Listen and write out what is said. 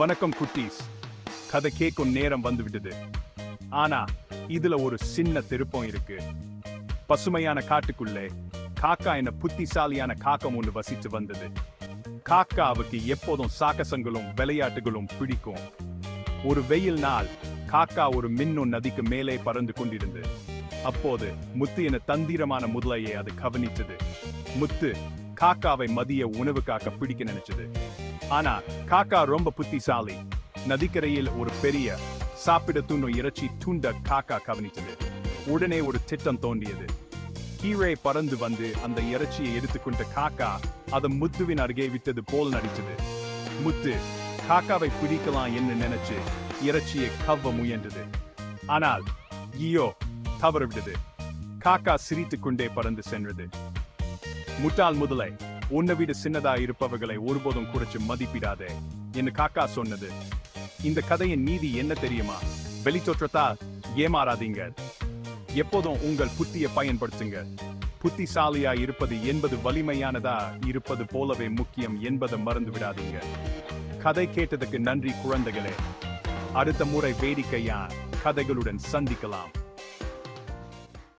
வணக்கம் குட்டீஸ். கதை கேட்கும் நேரம் வந்துவிட்டது. ஆனா இதுல ஒரு சின்ன திருப்பம் இருக்கு. பசுமையான காட்டுக்குள்ளே காக்கா என புத்திசாலியான காக்கம் ஒன்று வசித்து வந்தது. காக்காவுக்கு எப்போதும் சாகசங்களும் விளையாட்டுகளும் பிடிக்கும். ஒரு வெயில் நாள் காக்கா ஒரு மின்னும் நதிக்கு மேலே பறந்து கொண்டிருந்தது. அப்போது முத்து என தந்திரமான முதலையை அது கவனித்தது. முத்து காக்காவை மதிய உணவுக்காக பிடிக்க நினைச்சது. ஆனா காக்கா ரொம்ப புத்திசாலி. நதிக்கரையில் ஒரு பெரிய சாப்பிட துண்ணும் இறைச்சி துண்ட காக்கா கவனித்தது. உடனே ஒரு திட்டம் தோன்றியது. கீழே பறந்து வந்து அந்த இறைச்சியை எடுத்துக்கொண்ட காக்கா அதை முத்துவின் அருகே விட்டது போல் நடிச்சது முத்து காக்காவை பிடிக்கலாம் என்று நினைச்சு இறைச்சியை கவ்வ முயன்றது. ஆனால் ஈயோ தவறிவிட்டது. காக்கா சிரித்துக் கொண்டே பறந்து சென்றது. முட்டாள் முதலை உன்னை விட சின்னதா இருப்பவர்களை ஒருபோதும் குறைச்சு மதிப்பிடாதே என்று காக்கா சொன்னது. இந்த கதையின் நீதி என்ன தெரியுமா? வெளித்தோற்றத்தால் ஏமாறாதீங்க. எப்போதும் உங்கள் புத்தியை பயன்படுத்துங்க. புத்திசாலியா இருப்பது என்பது வலிமையானதா இருப்பது போலவே முக்கியம் என்பதை மறந்து விடாதீங்க. கதை கேட்டதுக்கு நன்றி குழந்தைகளே. அடுத்த முறை வேடிக்கையா கதைகளுடன் சந்திக்கலாம்.